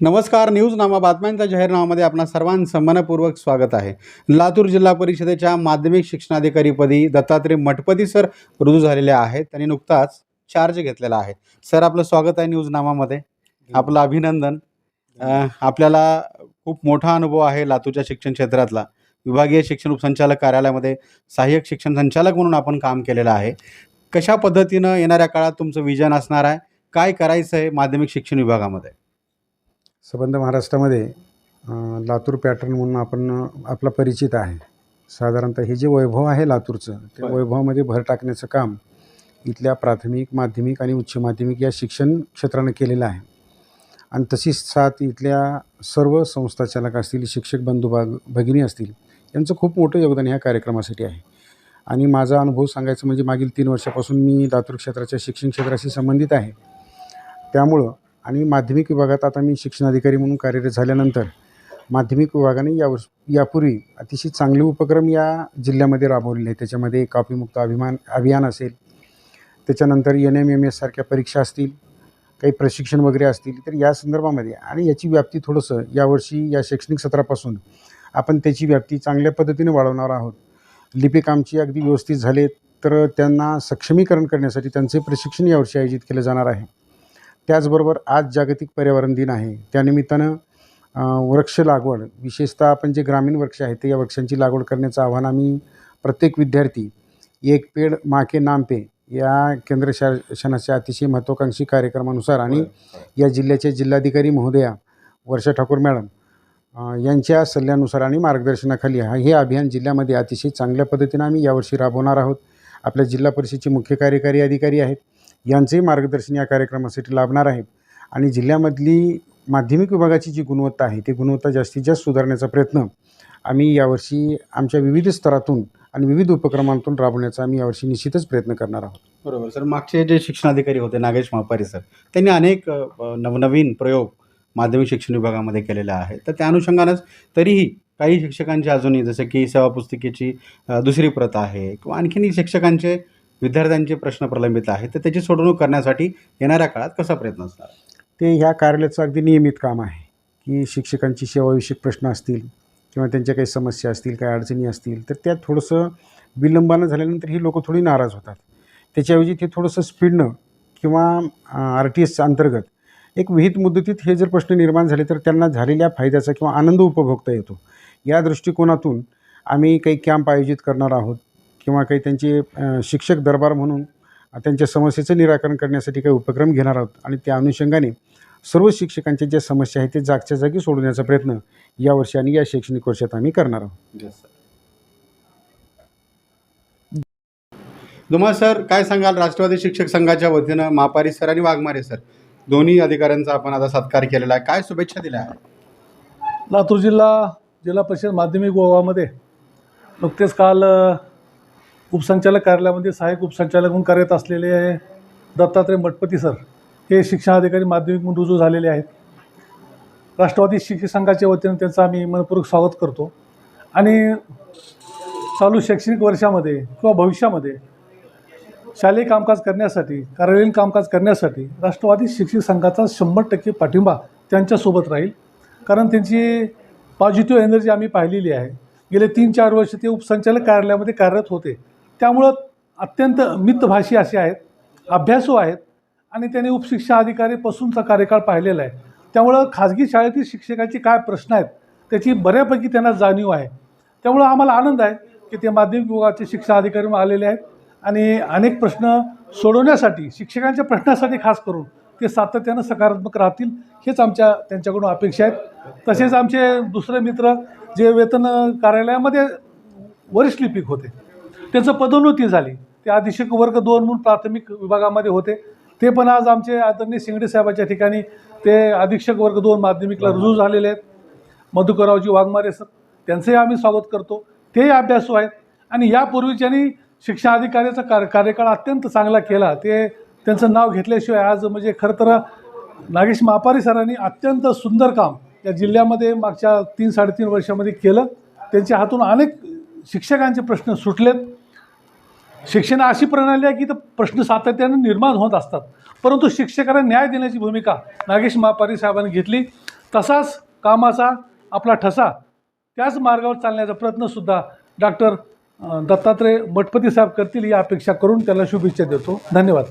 नमस्कार न्यूज नामा बातम्यांच्या जाहीरनामामध्ये आपणा सर्वांचं मनपूर्वक स्वागत आहे. लातूर जिल्हा परिषदेच्या माध्यमिक शिक्षणाधिकारीपदी दत्तात्रय मठपती सर रुजू झालेले आहेत. त्यांनी नुकताच चार्ज घेतलेला आहे. सर आपलं स्वागत आहे न्यूज नामामध्ये. आपलं अभिनंदन. अ, आपल्याला खूप मोठा अनुभव आहे लातूरच्या शिक्षण क्षेत्रातला. विभागीय शिक्षण उपसंचालक कार्यालयामध्ये सहाय्यक शिक्षण संचालक म्हणून आपण काम केलेलं आहे. कशा पद्धतीनं येणाऱ्या काळात तुमचं विजन असणार आहे? काय करायचं आहे माध्यमिक शिक्षण विभागामध्ये? संबंध महाराष्ट्रामध्ये लातूर पॅटर्न म्हणून आपण आपला परिचित आहे. साधारणतः हे जे वैभव आहे लातूरचं त्या. वैभवामध्ये भर टाकण्याचं काम इथल्या प्राथमिक माध्यमिक आणि उच्च माध्यमिक या शिक्षण क्षेत्रानं केलेलं आहे. आणि तशीच साथ इथल्या सर्व संस्थाचालक असतील शिक्षक बंधू भाग भगिनी असतील यांचं खूप मोठं योगदान ह्या कार्यक्रमासाठी आहे. आणि माझा अनुभव सांगायचं म्हणजे मागील तीन वर्षापासून मी लातूर क्षेत्राच्या शिक्षण क्षेत्राशी संबंधित आहे. त्यामुळं आणि माध्यमिक विभागात आता मी शिक्षणाधिकारी म्हणून कार्यरत झाल्यानंतर माध्यमिक विभागाने यावर यापूर्वी अतिशय चांगले उपक्रम या जिल्ह्यामध्ये राबवलेले आहेत. त्याच्यामध्ये कॉपीमुक्त अभिमान अभियान असेल त्याच्यानंतर एन एम एम एस सारख्या परीक्षा असतील काही प्रशिक्षण वगैरे असतील तर या संदर्भामध्ये आणि याची व्याप्ती थोडंसं यावर्षी या शैक्षणिक सत्रापासून आपण त्याची व्याप्ती चांगल्या पद्धतीने वाढवणार आहोत. लिपिकामची अगदी व्यवस्थित झाले तर त्यांना सक्षमीकरण करण्यासाठी त्यांचे प्रशिक्षण यावर्षी आयोजित केलं जाणार आहे. त्याचबरोबर आज जागतिक पर्यावरण दिन आहे. त्यानिमित्तानं वृक्ष लागवड विशेषतः आपण जे ग्रामीण वृक्ष आहेत ते या वृक्षांची लागवड करण्याचं आव्हान आम्ही प्रत्येक विद्यार्थी एक पेड माके नाम पे या केंद्र शासनाच्या अतिशय महत्त्वाकांक्षी कार्यक्रमानुसार आणि या जिल्ह्याचे जिल्हाधिकारी महोदया वर्षा ठाकूर मॅडम यांच्या सल्ल्यानुसार आणि मार्गदर्शनाखाली हा हे अभियान जिल्ह्यामध्ये अतिशय चांगल्या पद्धतीनं आम्ही यावर्षी राबवणार आहोत. आपल्या जिल्हा परिषदेचे मुख्य कार्यकारी अधिकारी आहेत. यांचंही मार्गदर्शन या कार्यक्रमासाठी लाभणार आहे आणि जिल्ह्यामधली माध्यमिक विभागाची जी गुणवत्ता आहे ती गुणवत्ता जास्तीत जास्त सुधारण्याचा प्रयत्न आम्ही यावर्षी आमच्या विविध स्तरातून आणि विविध उपक्रमांतून राबवण्याचा आम्ही यावर्षी निश्चितच प्रयत्न करणार आहोत. बरोबर सर. मागचे जे शिक्षणाधिकारी होते नागेश महापारी सर त्यांनी अनेक नवनवीन प्रयोग माध्यमिक शिक्षण विभागामध्ये केलेला आहे तर त्या अनुषंगानंच तरीही काही शिक्षकांची अजूनही जसं की सेवा पुस्तिकेची दुसरी प्रत आहे किंवा आणखीनही शिक्षकांचे विद्यार्थ्यांचे प्रश्न प्रलंबित आहेत तर त्याची सोडवणूक करण्यासाठी येणाऱ्या काळात कसा प्रयत्न असणार? ते ह्या कार्यालयाचं अगदी नियमित काम आहे की शिक्षकांची सेवाविषयक प्रश्न असतील किंवा त्यांच्या काही समस्या असतील काही अडचणी असतील तर त्या थोडंसं विलंबानं झाल्यानंतर ही लोकं थोडी नाराज होतात. त्याच्याऐवजी ते थोडंसं स्पीडनं किंवा आर टी एसच्या अंतर्गत एक विहित मुदतीत हे जर प्रश्न निर्माण झाले तर त्यांना झालेल्या फायद्याचा किंवा आनंद उपभोगता येतो. या दृष्टिकोनातून आम्ही काही कॅम्प आयोजित करणार आहोत किंवा काही त्यांचे शिक्षक दरबार म्हणून त्यांच्या समस्येचं निराकरण करण्यासाठी काही उपक्रम घेणार आहोत. आणि त्या अनुषंगाने सर्व शिक्षकांच्या ज्या समस्या आहेत ते जागच्या जागी सोडवण्याचा प्रयत्न यावर्षी आणि या शैक्षणिक वर्षात आम्ही करणार आहोत. दुमा सर काय सांगाल? राष्ट्रवादी शिक्षक संघाच्या वतीनं मापारी सर आणि वाघमारे सर. दोन्ही अधिकाऱ्यांचा आपण आता सत्कार केलेला आहे. काय शुभेच्छा दिल्या? आहेत लातूर जिल्हा जिल्हा परिषद माध्यमिक विभागामध्ये नुकतेच काल उपसंचालक कार्यालयामध्ये सहाय्यक उपसंचालक म्हणून कार्यरत असलेले दत्तात्रय मठपती सर हे शिक्षणाधिकारी माध्यमिक म्हणून रुजू झालेले आहेत. राष्ट्रवादी शिक्षक संघाच्या वतीनं त्यांचं आम्ही मनपूर्वक स्वागत करतो. आणि चालू शैक्षणिक वर्षामध्ये किंवा भविष्यामध्ये शालेय कामकाज करण्यासाठी कार्यालयीन कामकाज करण्यासाठी राष्ट्रवादी शिक्षक संघाचा शंभर टक्के पाठिंबा त्यांच्यासोबत राहील. कारण त्यांची पॉझिटिव्ह एनर्जी आम्ही पाहिलेली आहे. गेले तीन चार वर्ष ते उपसंचालक कार्यालयामध्ये कार्यरत होते. त्यामुळं अत्यंत मितभाषी असे आहेत अभ्यासू आहेत आणि त्यांनी उपशिक्षा अधिकारीपासूनचा कार्यकाळ पाहिलेला आहे. त्यामुळं खाजगी शाळेतील शिक्षकाचे काय प्रश्न आहेत त्याची बऱ्यापैकी त्यांना जाणीव आहे. त्यामुळं आम्हाला आनंद आहे की ते माध्यमिक विभागाचे शिक्षा अधिकारी म्हणून आलेले आहेत आणि अनेक प्रश्न सोडवण्यासाठी शिक्षकांच्या प्रश्नासाठी खास करून ते सातत्यानं सकारात्मक राहतील हेच आमच्या त्यांच्याकडून अपेक्षा आहेत. तसेच आमचे दुसरे मित्र जे वेतन कार्यालयामध्ये वरिष्ठ लिपिक होते त्यांचं पदोन्नती झाली. ते अधीक्षक वर्ग दोन म्हणून प्राथमिक विभागामध्ये होते. ते पण आज आमचे आदरणीय शिंगडे साहेबाच्या ठिकाणी ते अधीक्षक वर्ग दोन माध्यमिकला रुजू झालेले आहेत. मधुकररावजी वाघमारे सर त्यांचंही आम्ही स्वागत करतो. तेही अभ्यासू आहेत. आणि यापूर्वी ज्यांनी शिक्षणाधिकाऱ्याचा कार कार्यकाळ अत्यंत चांगला केला. ते त्यांचं नाव घेतल्याशिवाय आज म्हणजे खरं तर नागेश मापारी सरांनी अत्यंत सुंदर काम या जिल्ह्यामध्ये मागच्या तीन साडेतीन वर्षामध्ये केलं. त्यांच्या हातून अनेक शिक्षकांचे प्रश्न सुटलेत. शिक्षण अशी प्रणाली आहे की तर प्रश्न सातत्याने निर्माण होत असतात. परंतु शिक्षकांना न्याय देण्याची भूमिका नागेश महापारी साहेबांनी घेतली. तसाच कामाचा आपला ठसा त्याच मार्गावर चालण्याचा प्रयत्नसुद्धा डॉक्टर दत्तात्रय मठपती साहेब करतील ही अपेक्षा करून त्याला शुभेच्छा देतो. धन्यवाद.